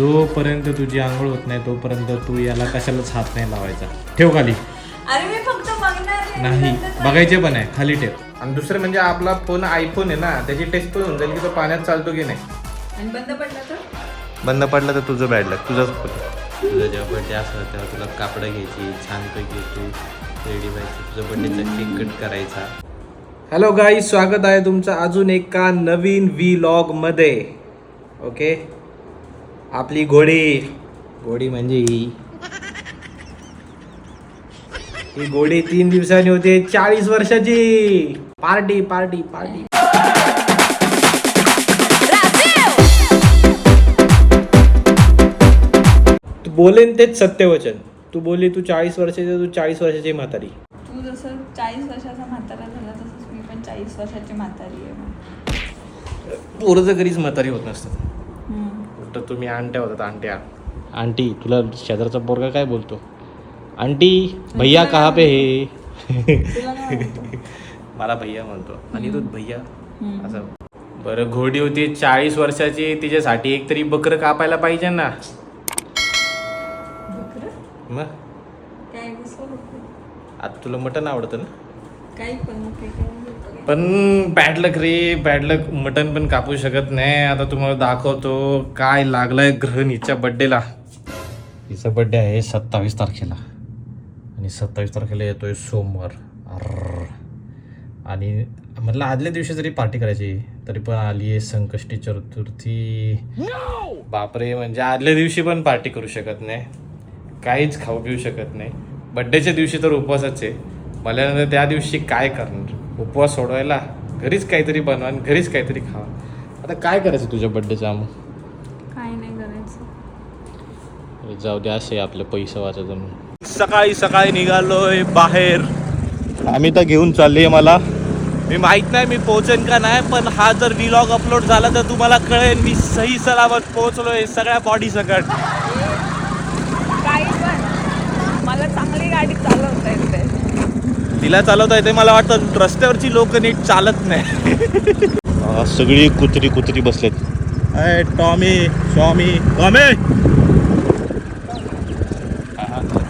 जोपर्यंत तुझी आंघोळ होत नाही तोपर्यंत तू याला कशालाच हात नाही लावायचा. ठेव खाली. अरे मी फक्त बघणार आहे. नाही बघायचे पण आहे. खाली ठेव. आणि दुसरं म्हणजे आपला फोन आयफोन आहे ना त्याची टेस्ट पण होऊन जाईल की तो पाण्यात चालतो की नाही. आणि बंद पडला तर? बंद पडलं तर तुझं बॅड लक तुझंच फोन तुझा जेव्हा बड्डे असला तेव्हा तुला कापडं घ्यायची छानपैकी तू रेडी व्हायची. तुझा बड्डेचा केक कट करायचा. हॅलो गाई स्वागत आहे तुमचं अजून एका नवीन व्लॉगमध्ये. ओके आपली घोडी. घोडी म्हणजे ही. ही घोडी तीन दिवसांनी होते चाळीस वर्षाची. Party party party. तू बोलेन तेच सत्यवचन. तू बोलली तू चाळीस वर्षाची तू चाळीस वर्षाची म्हातारी. तू जसं चाळीस वर्षाचा म्हातारा झाला तसंच मी पण चाळीस वर्षाची म्हातारी आहे. पोरं कधीच म्हातारी होत नसतात. उलट तुम्ही आणट्या होतात आणट्या आंटी तुला शेजारचा पोरगा काय बोलतो आंटी भैया कहा पे हे वाटतं? मला भैया म्हणतो आणि तू भैया. असं बरं घोडी होती चाळीस वर्षाची तिच्यासाठी एक तरी बकरं कापायला पाहिजे ना बकरं? मग? आता तुला मटण आवडतं ना काही पण. पण बॅडलक रे बॅडलक मटन पण कापू शकत नाही. आता तुम्हाला दाखवतो काय लागलंय ग्रहणीच्या बड्डेला तिचा बड्डे आहे सत्तावीस तारखेला. आणि सत्तावीस तारखेला येतोय सोमवार. आणि म्हटलं आदल्या दिवशी जरी पार्टी करायची तरी पण आली आहे संकष्टी चतुर्थी. बापरे म्हणजे आदल्या दिवशी पण पार्टी करू शकत नाही. काहीच खाऊ पिऊ शकत नाही. बड्डेच्या दिवशी तर उपवासच आहे. मला त्या दिवशी काय करणार? उपवास सोडवायला घरीच काहीतरी बनवा आणि घरीच काहीतरी खावा. आता काय करायचं तुझ्या बड्डेचा मग काय नाही करायचं. जाऊ दे असे आपले पैसे वाचायचं म्हणून सकाळी सकाळी निघालोय बाहेर. आम्ही तर घेऊन चालले मला. मी माहीत नाही मी पोहोचेन का नाही पण हा जर व्लॉग अपलोड झाला तर तुम्हाला कळेल मी सही सलामत पोहोचलोय सगळ्या बॉडी सकट काही पण मला चांगली गाडी चालवता येते तिला चालवता येते मला वाटतं रस्त्यावरची लोक नीट चालत नाही. सगळी कुत्री कुत्री बसलेत. अय टॉमी शॉमी टॉमी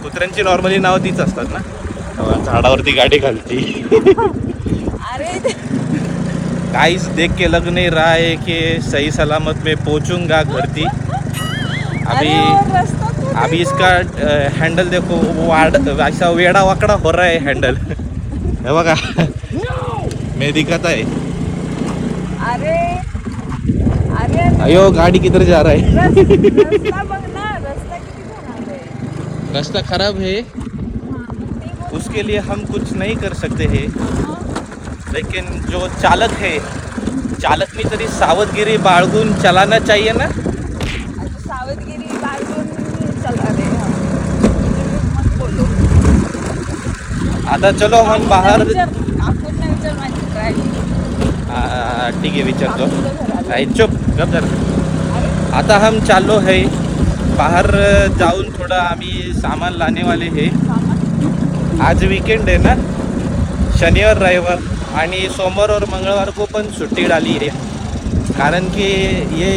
कुत्र्यांची नॉर्मली नावं तीच असतात ना? झाडावरती गाडी घालती. गाइस देख के लग नहीं रहा है कि सही सलामत में पहुंचूंगा घर थी अभी अभी इसका हैंडल देखो वो वाड ऐसा वेड़ा वाकड़ा हो रहा है हैंडल हे बघा. मैं दिखाता है अरे अरे अयो गाड़ी किधर जा रहा है? रस- रस्ता खराब आहे. रास्ता खराब है। उसके लिए हम कुछ नहीं कर सकते हैं। हाँ, लेकिन जो चालक है चालकनी तरी सावधगिरी बाळगून चलाना चाहिए ना आता सावधगिरी बाळगून चला रे हा. मत बोलू. आता चलो हम बाहर. ठीक है विचारतो. आई चुप गप जरा आता हम चाललो है. बाहर जाऊन थोड़ा आम्ही सामान लाने वाले है. आज वीकेंड है ना? शनिवार रविवार आणि सोमवार और मंगळवार को पण सुट्टी डाली है. कारण की ये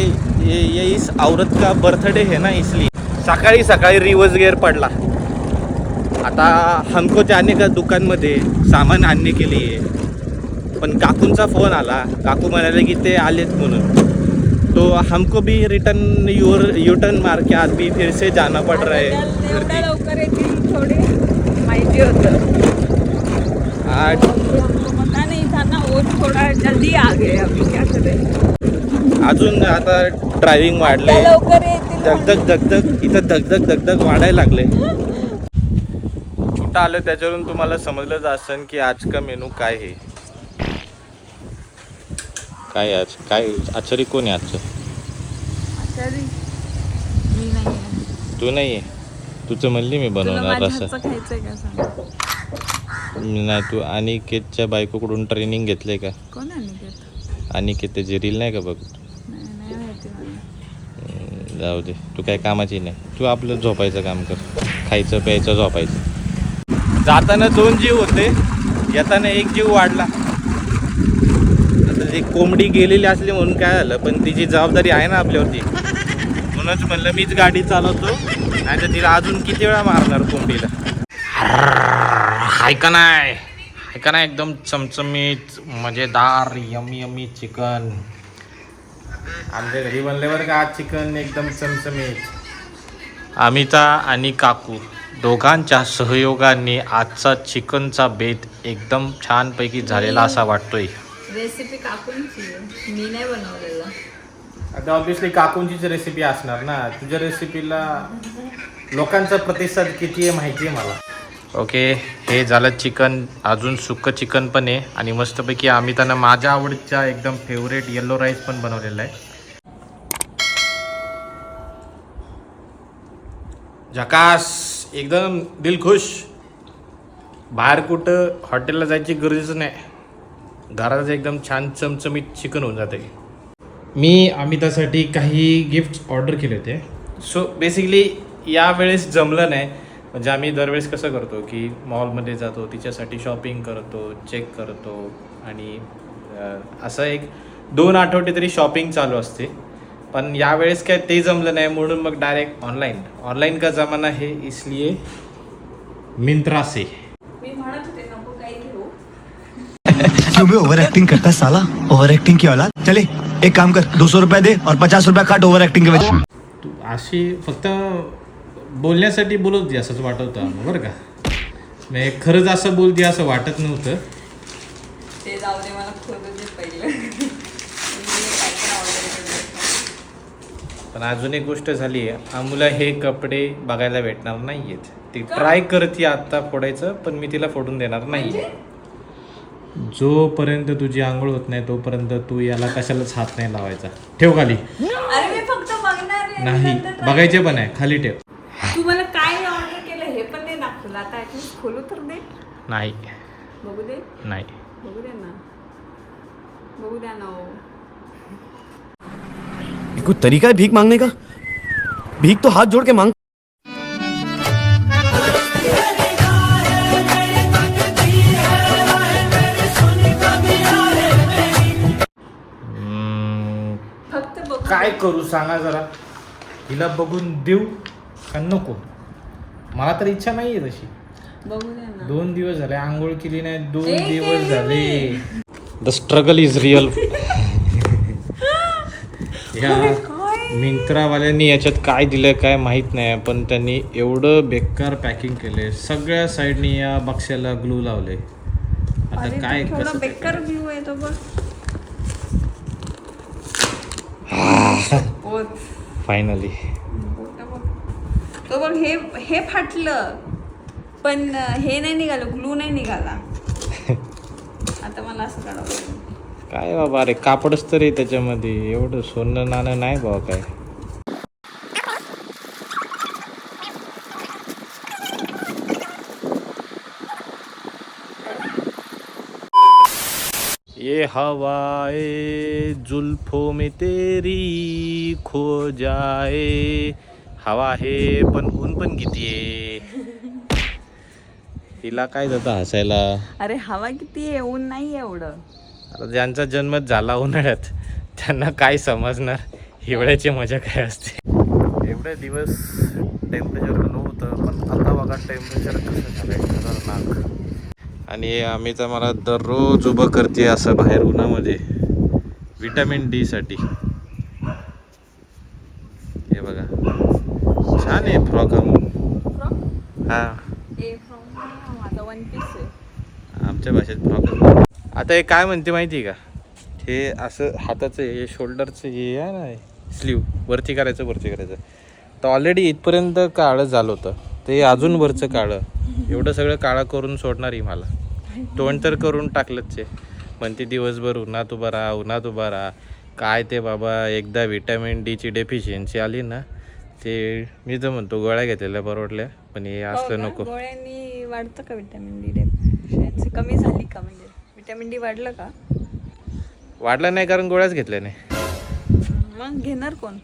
ये ये इस औरत का बर्थडे है ना इसलिए. सकाळी सकाळी रिवर्स गिअर पडला. आता हमको जाने का दुकानमध्ये सामान आणणे के लिए पण काकूंचा फोन आला. काकू म्हणाले की ते आलेत म्हणून. तो हमको भी रिटर्न यूर यू टर्न मार के आज भी फिर से जाना पड़ रहा है. आता एवढ्या लवकर येतील थोडी माहिती होतं. आज नहीं था ना वो थोड़ा जल्दी आ गए अभी क्या करें अजून आता ड्रायव्हिंग वाढले. लवकर येतील धगधग धगधग. इथं धगधग धगधग वाढायला लागले. छोटा आलं त्याच्यावरून तुम्हाला समजलंच असेल की आज का मेनू काय आहे. काय आज काय आचारी कोण आहे आजचं. तू नाही आहे? तुझं म्हणली मी बनवणार असं. नाही तू अनिकेतच्या बायकोकडून ट्रेनिंग घेतलंय का? अनिकेत? त्याची रील नाही का बघ? जाऊ दे. तू काय कामाची नाही. तू आपलं झोपायचं काम कर. खायचं प्यायचं झोपायचं. जाताना दोन जीव होते येताना एक जीव वाढला. आता ती कोंबडी गेलेली असली म्हणून काय झालं पण तिची जबाबदारी आहे ना आपल्यावरती म्हणून म्हणूनच म्हणलं मीच गाडी चालवतो नाही तर तिला अजून किती वेळा मारणार कोंबडीला. हाय का नाही? हाय का नाही? एकदम चमचमीत मजेदार यमी यमी चिकन. आमच्या घरी बनल्यावर का आज चिकन एकदम चमचमीत? अमिता आणि काकू. दोघांच्या सहयोगाने आजचा चिकनचा बेत एकदम छानपैकी झालेला असा वाटतोय. रेसिपी काकूंची आहे. मी नाही बनवलेलं. आता ऑब्विसली काकूंचीच रेसिपी असणार ना. तुझ्या रेसिपीला लोकांचा प्रतिसाद किती आहे माहिती आहे मला. ओके हे झालं चिकन. अजून सुक्क चिकन पण आहे आणि मस्तपैकी आम्ही त्यांना माझ्या आवडीचा एकदम फेवरेट येल्लो राईस पण बनवलेला आहे. झकास! एकदम दिलखुश बाहेर कुठं हॉटेलला जायची गरजच नाही. घरात एकदम छान चमचमीत चिकन होऊन जाते मी अमितासाठी काही गिफ्ट ऑर्डर केले होते. सो बेसिकली यावेळेस जमलं नाही. म्हणजे आम्ही दरवेळेस कसं करतो की मॉलमध्ये जातो तिच्यासाठी शॉपिंग करतो चेक करतो आणि असं एक दोन आठवडे तरी शॉपिंग चालू असते. पण यावेळेस काय ते जमलं नाही म्हणून मग डायरेक्ट ऑनलाईन ऑनलाईन का जमाना है इसलिए मिंत्रा से मी म्हणत होते नको काही घेऊ. क्यों भी ओवर एक्टिंग करता है साला? ओवर एक्टिंग की औलाद? चले एक काम कर दो सौ रुपया दे और पचास रुपया काट ओवर एक्टिंग के वजह तू अशी फक्त बोलण्यासाठी बोलत होती असंच वाटत होतं आम्हाला, बरं का? म्हणजे खरंच असं बोलते असं वाटत नव्हतं. ते जाऊ दे मला खोलू दे पहिलं मी काय काय ऑर्डर केलं पण अजून एक गोष्ट झाली आहे. आम्हाला हे कपडे बघायला भेटणार नाही आहेत ती ट्राय करते आत्ता फोडायचं पण मी तिला फोडून देणार नाही. जोपर्यंत तुझी आंघोळ होत नाही तोपर्यंत तू याला कशालाच हात नाही लावायचा. ठेव खाली. अरे मी फक्त बघणार आहे. नाही बघायचे पण आहे. खाली ठेव. तू मला काय ऑर्डर केलं हे पण नाही दाखवलं आता ऍटलीस्ट खोलू तर दे. नाही. बघू दे. नाही. बघू दे ना. बघू द्या ना कोई तरीका है भीख मांगने का? भीख तो हाथ जोड़ के मांग। काय करू सांगा जरा. हिला बघून देऊ का नको? मला तर इच्छा नाही आहे तशी. बघू द्या ना. दोन दिवस झाले आंघोळ केली नाही दोन दिवस झाले. द स्ट्रगल इज रिअल ह्या मिंत्रावाल्यांनी याच्यात काय दिलं काय माहीत नाही पण त्यांनी एवढं बेकार पॅकिंग केले सगळ्या साईडनी या बक्ष्याला ग्लू लावले आता काय कसं बेकार व्ह्यू आहे तो बघ. फायनली. तो बघ हे हे फाटलं पण हे नाही निघालं ग्लू नाही निघाला. आता मला असं काढावं. काय बाबा अरे कापडच तरी त्याच्यामध्ये. एवढं सोनं नाणं नाही बाबा काय. ये हवाए जुल्फों में तेरी खो जाए हवा आहे पण ऊन पण किती आहे. तिला काय जातं हसायला? अरे हवा किती आहे ऊन नाही एवढं. आता ज्यांचा जन्मच झाला उन्हाळ्यात त्यांना काय समजणार? हिवाळ्याची मजा काय असते? एवढे दिवस टेम्परेचर नव्हतं पण आता बघा टेम्परेचर कसं झालंय खतरनाक. आणि आम्ही तर मला दररोज उभं करते असं बाहेर उन्हामध्ये विटॅमिन डी साठी. हे बघा. छान आहे फ्रॉक हा. ए फ्रॉम माझा वन पीस आहे. आमच्या भाषेत प्रॉब्लेम आता हे काय म्हणते माहिती आहे का? हे असं हाताचं हे शोल्डरचं हे आहे ना स्लीव वरती करायचं वरती करायचं. तर ऑलरेडी इथपर्यंत काळं झालं होतं. ते अजून वरचं काळं. एवढं सगळं काळं करून सोडणार ही मला. तोंड तर करून टाकलंच आहे. म्हणते दिवसभर उन्हात उभा राहा उन्हात उभा राहा. काय ते बाबा एकदा विटॅमिन डीची डेफिशियन्सी आली ना ते मी तर म्हणतो गोळ्या घेतलेल्या परवडल्या. पण हे हो असलं? नको. वाढतं का विटॅमिन डी डेफिशियन्सी कमी झाली का म्हणजे? विटॅमिन डी वाढलं का? वाढलं नाही कारण गोळ्याच घेतल्या नाही. मग घेणार कोण?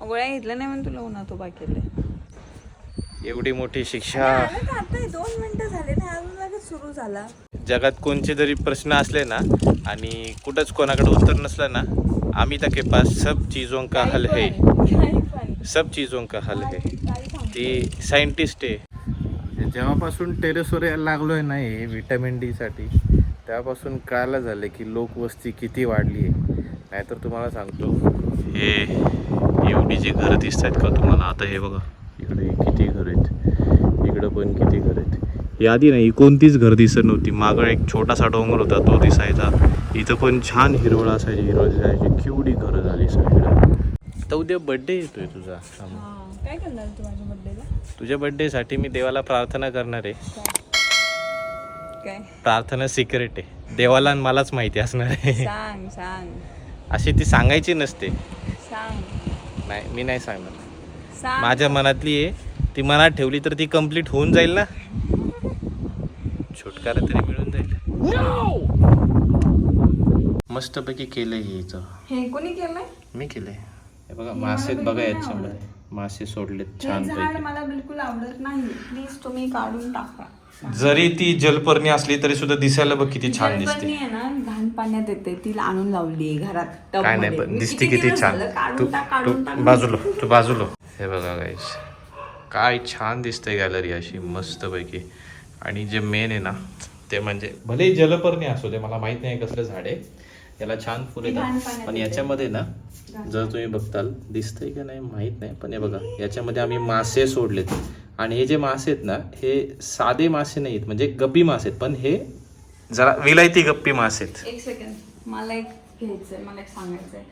गोळ्या घेतल्या नाही म्हणून तुला उन्हात उभा केलंय. एवढी मोठी शिक्षा. आता? दोन मिनिटं झाले ना अजून लगेच सुरू झाला. जगात कोणते जरी प्रश्न असले ना आणि कुठंच कोणाकडे उत्तर नसलं ना आम्ही तक के पास सब चीजों का हल है. सब चीज़ों का हल है. ती सायंटिस्ट आहे. जेव्हापासून टेरेसवर यायला लागलो आहे ना हे विटॅमिन डीसाठी तेव्हापासून कळायला झालं की लोकवस्ती किती वाढली आहे. नाहीतर तुम्हाला सांगतो. हे एवढी जी घरं दिसत आहेत का तुम्हाला? आता हे बघा. इकडे किती घर आहेत. इकडं पण किती घर आहेत. ही आधी नाही कोणतीच घर दिसत नव्हती. मागं एक छोटासा डोंगर होता तो दिसायचा. इथं पण छान हिरवळ असायची हिरवळ दिसायची. केवढी घरं झाली सगळीकडे तर उद्या बड्डे येतोय तुझा. काय करणार तू माझ्या बर्थडेला तुझ्या बड्डेसाठी मी देवाला प्रार्थना करणार आहे. काय? प्रार्थना सिक्रेट आहे. देवाला आणि मलाच माहिती असणार आहे. सांग सांग. अशी ती सांगायची नसते. सांग. नाही मी नाही सांगणार. सांग. माझ्या मनातली आहे. ती मनात ठेवली तर ती कंप्लीट होऊन जाईल ना. छुटकारा तरी मिळून जाईल. मस्तपैकी केलंय हे हिचं. हे कोणी केलंय? मी केलंय. हे बघा मासे बघा याच्यामध्ये. मासे सोडलेत हे छान झाड मला बिलकुल आवडत नाही. प्लीज तुम्ही काढून टाका. जरी ती जलपर्णी असली तरी सुद्धा दिसायला बघ किती छान जलपर्णी दिसते. आहे ना घाण पाण्यात येते ती आणून लावली घरात काय नाही मध्ये. पण मी दिसते किती दिवस छान. झालं तू काढून टाक तू काढून टाक. बाजूला तू बाजूला. हे बघा गाईस काय छान दिसते गॅलरी अशी मस्त पैकी आणि जे मेन आहे ना ते म्हणजे भले जलपर्णी असू दे मला माहीत नाही कसलं झाड आहे. याला छान फुले ती घाण पाण्यात पण. याच्यामध्ये ना जर तुम्ही बघताल दिसतंय का नाही माहीत नाही. पण हे बघा याच्यामध्ये आम्ही मासे सोडलेत. आणि हे जे मासे आहेत ना हे साधे मासे नाहीत म्हणजे गप्पी मासे आहेत पण हे जरा विलायती गप्पी मासे आहेत. एक सेकंड मला एक घ्यायचंय मला एक सांगायचंय.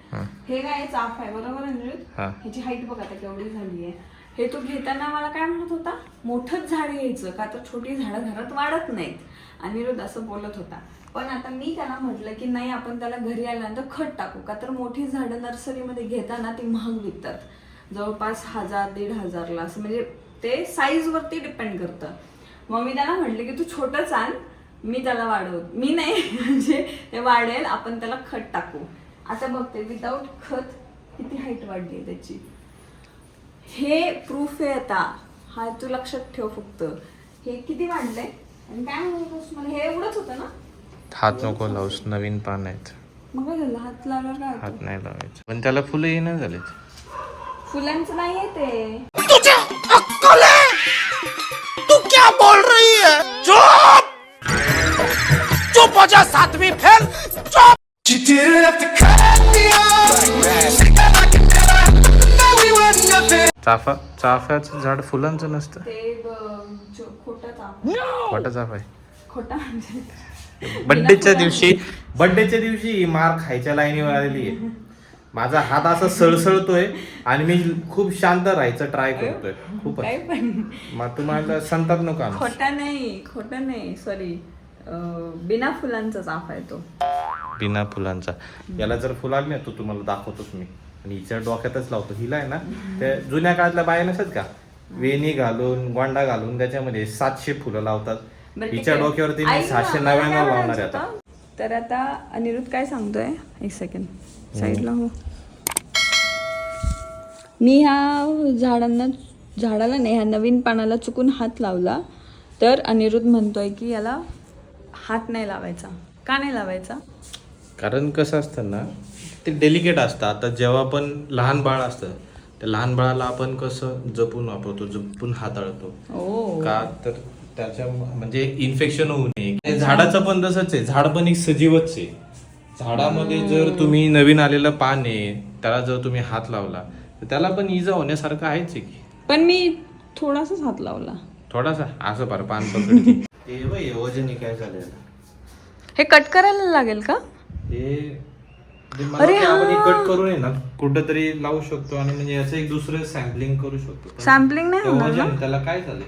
हे. काय चाफ आहे बरोबर अनिरुद्ध हा. ह्याची हाईट बघ आता केवढी झाली आहे. हे तू घेताना मला काय म्हणत होता? मोठंच झाड घ्यायचं का? तर छोटी झाडं घरात वाढत नाहीत. अनिरुद्ध असं बोलत होता. पण आता मी त्याला म्हटलं की नाही आपण त्याला घरी आल्यानंतर खत टाकू का? तर मोठी झाडं नर्सरीमध्ये घेताना ती महाग विकतात. जवळपास हजार दीड हजारला असं म्हणजे ते साईजवरती डिपेंड करतं. मग मी त्याला म्हटलं की तू छोटंच आण मी त्याला वाढव मी नाही म्हणजे ते वाढेल आपण त्याला खत टाकू. आता बघते विदाऊट खत किती हाईट वाढली आहे त्याची. हे प्रूफ आहे आता. हा तू लक्षात ठेव फक्त. हे किती वाढलंय? आणि काय म्हणत मला हे एवढंच होतं ना? हात नको लावूस नवीन पान आहेत. मग काय झालं हात लावल्यावर काय होतं? हात नाही लावायचं. पण त्याला फुलं येणं झालेत. फुलांचं नाही आहे ते. चाफा चाफ्याचं झाड फुलांचं नसतं. ते ब- जो- खोटं चाप खोटा चाफा आहे. खोटा म्हणजे बड्डेच्या दिवशी बड्डेच्या दिवशी ही मार खायच्या लाईनीवर आलेली आहे. माझा हात असा सळसळतोय आणि मी खूप शांत राहायचं ट्राय करतोय. खूपच. काय पण. मग तुम्हाला संतात नको. खोटा नाही खोटा नाही. सॉरी बिना फुलांचा चाफ आहे तो. बिना फुलांचा. याला जर फुल आली ना तो तुम्हाला दाखवतोच मी. आणि हिच्या डोक्यातच लावतो. हिला आहे ना त्या जुन्या काळातल्या बाया नसतात का? वेणी घालून गोंडा घालून त्याच्यामध्ये सातशे फुलं लावतात. हिच्या. डोक्यावरती मी ना, सहाशे नव्याण्णव लावणार आहे आता? तर आता अनिरुद्ध काय सांगतोय? एक सेकंड साईडला हो. मी ह्या झाडांना झाडाला नाही ह्या नवीन पानाला चुकून हात लावला. तर अनिरुद्ध म्हणतोय की याला हात नाही लावायचा. का नाही लावायचा? कारण कसं असतं ना ते डेलिकेट असतं. आता जेव्हा पण लहान बाळ असतं त्या लहान बाळाला आपण कसं जपून वापरतो जपून हाताळतो ओ का तर त्याच्या म्हणजे इन्फेक्शन होऊ नये. झाडाचं पण तसंच आहे. झाड पण एक सजीवच आहे. झाडामध्ये जर तुम्ही नवीन आलेलं पान आहे त्याला जर तुम्ही हात लावला तर त्याला पण इजा होण्यासारखं आहेच आहे की? पण मी थोडासाच हात लावला. थोडासा? असं पार पान पकडते. ते बघ, हे वजनी काय झालेलं हे कट करायला लागेल का? हे म्हणजे मला वाटतं आपण हे. कट करून आहे ना कुठंतरी लावू शकतो आणि म्हणजे याचं एक दुसरं सॅम्पलिंग करू शकतो. पण सॅम्पलिंग नाही ते होणार वजन, ना त्याला काय झालंय?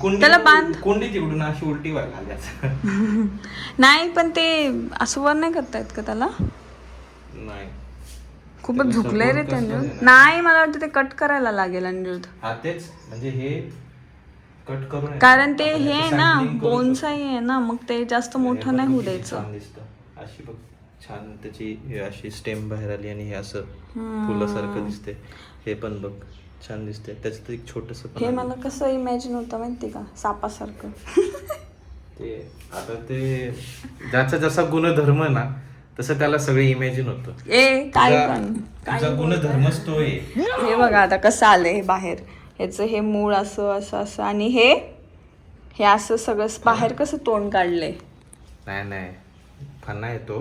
त्याला बांध. कुंडी तिकडून अशी उलटी व्हायला. नाही पण ते असं वर नाही करता येत का त्याला? नाही. खूपच त्याला झुकलंय रे त्याने कसं देणार? नाही मला वाटतं ते कट करायला लागेल अनिरुद्ध. हा तेच. म्हणजे हे कट करून आहे कारण ते आपण हे याचं आहे ना sampling करू शकतो. बोनसाई आहे ना मग ते जास्त मोठं नाही होऊ किती द्यायचं. छान दिसतं. अशी बघ छान त्याची हे अशी स्टेम बाहेर आली आणि हे असं फुलासारखं दिसते हे पण बघ. छान दिसते त्याच्यात एक छोटस हे मला कसं इमॅजिन होतं माहिती का? सापासारखं. ते आता ते ज्याचा जसा गुणधर्म ना तसं त्याला सगळे इमॅजिन होतं. ए काय तुझा- पण तुझा गुणधर्मच तो आहे. हे बघा आता कसं आलंय हे बाहेर. ह्याचं हे मूळ असं असं असं आणि हे हे असं सगळं बाहेर कसं तोंड काढलंय? नाही नाही. फन्ना येतो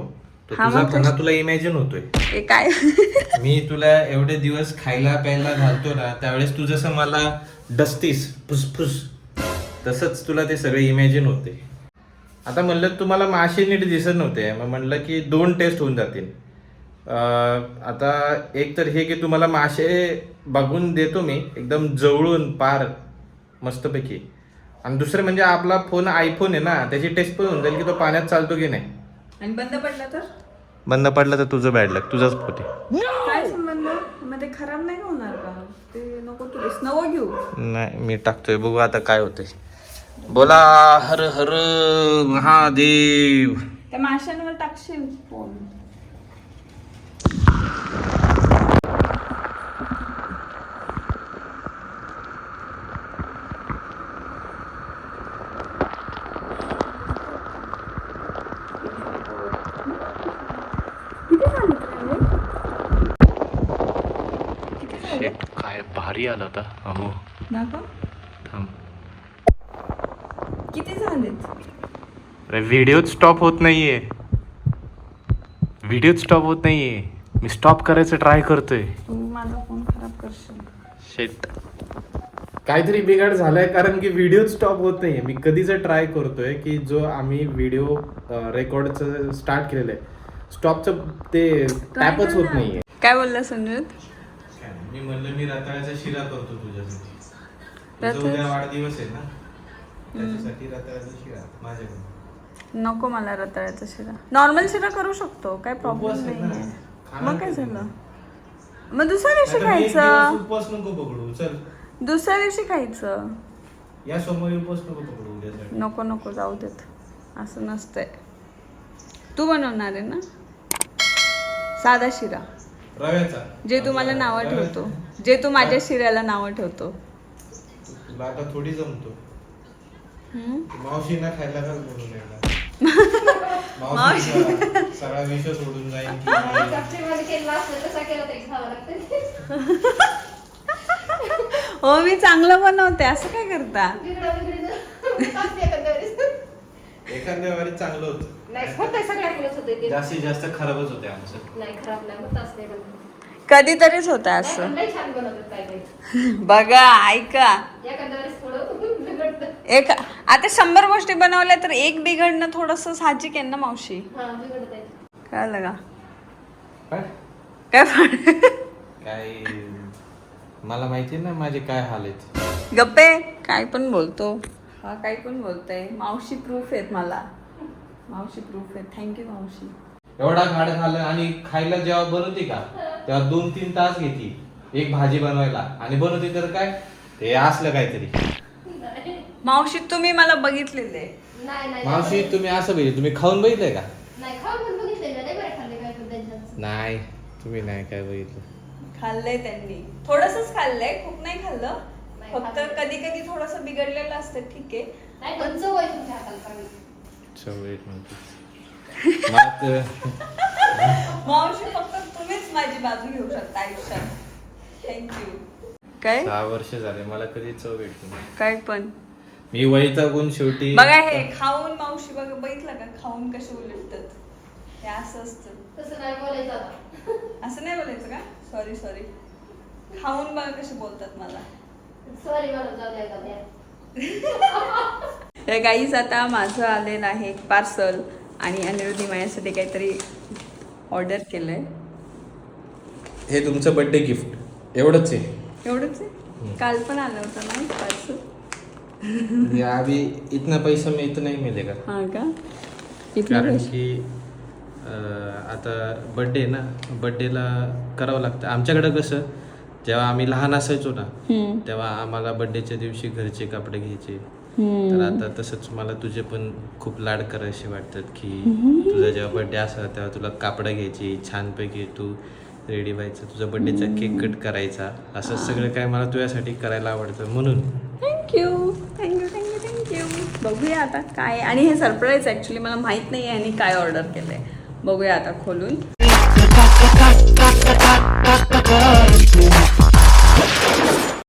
तो हा, तुझा मग फन्ना तुला इमॅजिन होतोय. हे काय? मी तुला एवढे दिवस खायला प्यायला घालतो ना त्यावेळेस तू जसं मला डसतीस फुसफुस तसंच तुला ते सगळे इमॅजिन होते. आता म्हणलं तुम्हाला मासे नीट दिसत नव्हते मग म्हणलं की दोन टेस्ट होऊन जातील. अं, आता एक तर हे की तुम्हाला मासे बघून देतो मी एकदम जवळून पार मस्तपैकी. आणि दुसरं म्हणजे आपला फोन आयफोन आहे ना त्याची टेस्ट पण होऊन जाईल की तो पाण्यात चालतो की नाही. आणि बंद पडला तर? बंद पडला तर तुझं बॅड लक तुझाच फोन आहे. काय संबंध? मग ते खराब नाही का होणार का? ते नको तू रिस्क नको घेऊ. नाही मी टाकतोय बघू आता काय होतंय. बोला हर हर महादेव. त्या माशांवर टाकशील फोन. काय भारी आला होता अहो. दाखव. थांब. किती झालेत? अरे व्हिडिओच स्टॉप होत नाहीये. व्हिडिओच स्टॉप होत नाहीये. मी स्टॉप करायचं ट्राय करतोय. माझा फोन खराब करशील. शेट काहीतरी बिघाड झालाय कारण की व्हिडिओ स्टॉप होत नाहीये. मी कधीच ट्राय करतोय की जो आम्ही व्हिडिओ रेकॉर्डचं स्टार्ट केलेलं आहे. स्टॉपचं ते टॅपच होत नाहीये. काय बोलला संजय मी म्हणलं मी रताळ्याचा शिरा करतो तुझ्यासाठी. तुझा उद्या वाढदिवस आहे ना? त्याच्यासाठी रताळ्याचा शिरा माझ्याकडे नको मला रताळ्याचा शिरा. नॉर्मल शिरा करू शकतो काय प्रॉब्लेम उपवास आहे ना. नाही खाणार मग काय नाही झालं? मग दुसऱ्या दिवशी नाहीतर मी एक खायचं. दिवस उपवास नको पकडू चल. दुसऱ्या दिवशी खायचं. या सोमवारी उपवास नको पकडू उद्यासाठी. नको नको जाऊ देत. असं नसतंय. तू बनवणार आहे ना? साधा शिरा. रव्याचा. जे तू मला नावं. ठेवतो. जे तू माझ्या शिऱ्याला नावं ठेवतो. तुला आता थोडी जमतो? मावशींना खायला का बोलून येणार मावशीचा सगळा विषय सोडून जाईल हो मी चांगलं बनवते. असं काय करता? एखाद्या वारी चांगलं होतं. जास्तीत जास्त खराबच होते आमचं. कधीतरीच होत असं. बघा ऐका. एक आता शंभर गोष्टी बनवल्या तर एक बिघडणं थोडस साहजिक आहे ना मावशी? कळलं का? काय? काय पण. काय मला माहिती ना माझे काय हाल आहेत. गप्पे काय पण बोलतो. हा काय पण बोलतोय. मावशी प्रूफ आहेत मला. मावशी प्रूफ आहेत थँक्यू मावशी. एवढा घाट झालं आणि खायला जेव्हा बनवते का तेव्हा दोन तीन तास घेते एक भाजी बनवायला. आणि बनवते तर काय? ते असलं काहीतरी. मावशी तुम्ही मला बघितलेले. मावशी तुम्ही असं बघितलं. तुम्ही खाऊन बघितलंय का? नाही तुम्ही नाही काय बघितलं. खाल्लंय त्यांनी. थोडसच खाल्लंय खूप नाही खाल्लं. फक्त कधी कधी थोडस बिघडलेलं असतं ठीक आहे. चव मिनिट मला तर मावशी फक्त तुम्हीच माझी बाजू घेऊ शकता आयुष्यात. थँक्यू काय? सहा वर्ष झाले मला कधी चव भेटली नाही. काय पण. मी वैतागून शेवटी बघा हे खाऊन मावशी बघ बघितलं का? खाऊन कसे उलटतात. हे असं असतं. असं नाही बोलायचं का? सॉरी सॉरी खाऊन बघा कसे बोलतात मला. हे गाईज आता माझं आलेलं आहे एक पार्सल आणि अनिरुद्धी माझ्यासाठी काहीतरी ऑर्डर केलंय. हे तुमचं बर्थडे गिफ्ट एवढंच आहे. एवढंच आहे? काल पण आलं होतं ना पार्सल ये अभी इतना पैसा में इतना ही मिलेगा हा का? कारण पैसे? की अं, आता बड्डे ना. बड्डेला करावं लागतं. आमच्याकडं कसं जेव्हा आम्ही लहान असायचो ना तेव्हा आम्हाला बड्डेच्या दिवशी घरचे कपडे घ्यायचे. तर आता तसंच मला तुझे पण खूप लाड करायचे वाटतात की तुझा जेव्हा बड्डे असा तेव्हा तुला कापडं घ्यायची छानपैकी तू रेडी व्हायचं तुझा बड्डेचा केक कट करायचा. असं सगळं काय मला तुझ्यासाठी करायला आवडतं म्हणून. थँक्यू थँक्यू थँक्यू थँक्यू बघूया आता काय आणि हे सरप्राईज ॲक्च्युली मला माहीत नाही आहे आणि काय ऑर्डर केलं आहे बघूया आता खोलून.